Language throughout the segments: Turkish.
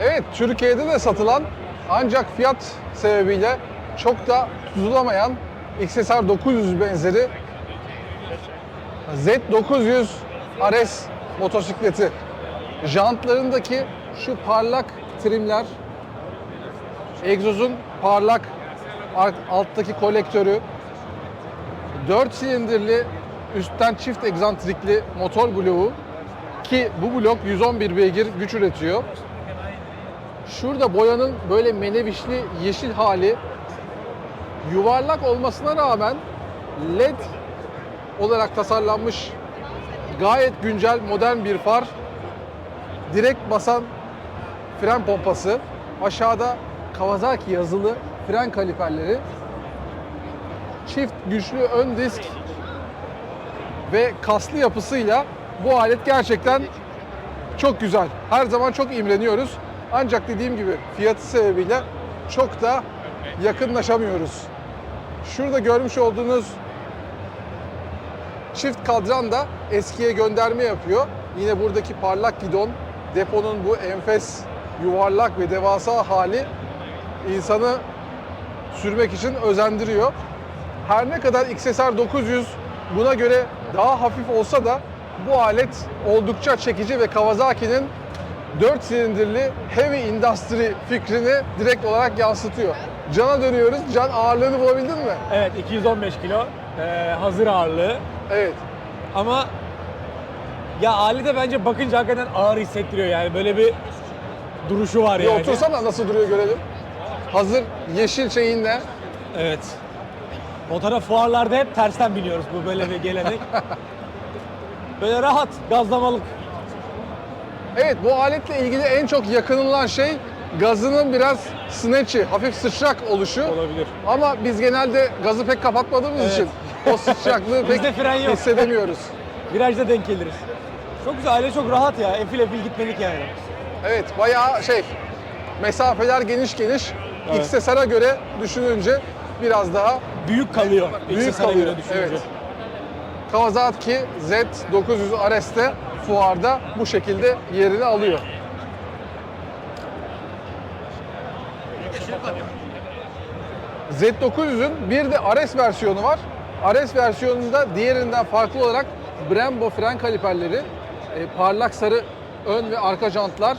Evet, Türkiye'de de satılan ancak fiyat sebebiyle çok da tutulamayan XSR 900 benzeri Z900 RS motosikleti. Jantlarındaki şu parlak trimler, egzozun parlak alt- alttaki kolektörü, 4 silindirli üstten çift egzantrikli motor bloğu ki bu blok 111 beygir güç üretiyor. Şurada boyanın böyle menevişli yeşil hali yuvarlak olmasına rağmen LED olarak tasarlanmış gayet güncel modern bir far. Direkt basan fren pompası. Aşağıda Kawasaki yazılı fren kaliperleri. Çift güçlü ön disk ve kaslı yapısıyla bu alet gerçekten çok güzel. Her zaman çok imreniyoruz. Ancak dediğim gibi fiyatı sebebiyle çok da yakınlaşamıyoruz. Şurada görmüş olduğunuz çift kadran da eskiye gönderme yapıyor. Yine buradaki parlak gidon, deponun bu enfes, yuvarlak ve devasa hali insanı sürmek için özendiriyor. Her ne kadar XSR 900 buna göre daha hafif olsa da bu alet oldukça çekici ve Kawasaki'nin 4 silindirli heavy industry fikrini direkt olarak yansıtıyor. Can'a dönüyoruz. Can ağırlığını bulabildin mi? Evet 215 kilo ee, hazır ağırlığı Evet. ama ya alete bence bakınca hakikaten ağır hissettiriyor yani böyle bir duruşu var Bir yani. otursana nasıl duruyor görelim. Hazır yeşil şeyinle. Evet. Motora fuarlarda hep tersten biniyoruz bu böyle bir gelenek. böyle rahat gazlamalık. Evet bu aletle ilgili en çok yakınılan şey gazının biraz snatch'i, hafif sıçrak oluşu. Olabilir. Ama biz genelde gazı pek kapatmadığımız Evet. için o sıçraklığı pek fren yok. hissedemiyoruz. Virajda denk geliriz. Çok güzel aile çok rahat ya. Efil efil gitmelik yani. Evet bayağı şey mesafeler geniş geniş. Evet. XSR'a göre düşününce biraz daha Büyük kalıyor. büyük kalıyor. göre düşününce. Evet. Kawasaki Z900 RS'te fuarda bu şekilde yerini alıyor. Z900'ün bir de RS versiyonu var. RS versiyonunda diğerinden farklı olarak Brembo fren kaliperleri, e, parlak sarı ön ve arka jantlar,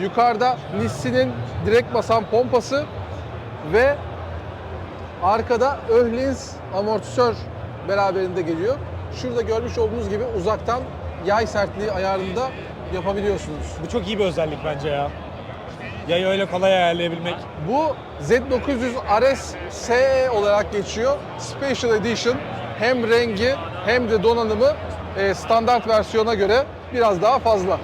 yukarıda Nissin'in direkt basan pompası ve arkada Öhlins amortisör beraberinde geliyor. Şurada görmüş olduğunuz gibi uzaktan yay sertliği ayarında yapabiliyorsunuz. Bu çok iyi bir özellik bence ya. Yayı öyle kolay ayarlayabilmek. Bu Z900 RS SE olarak geçiyor. Special Edition. Hem rengi hem de donanımı e, standart versiyona göre biraz daha fazla.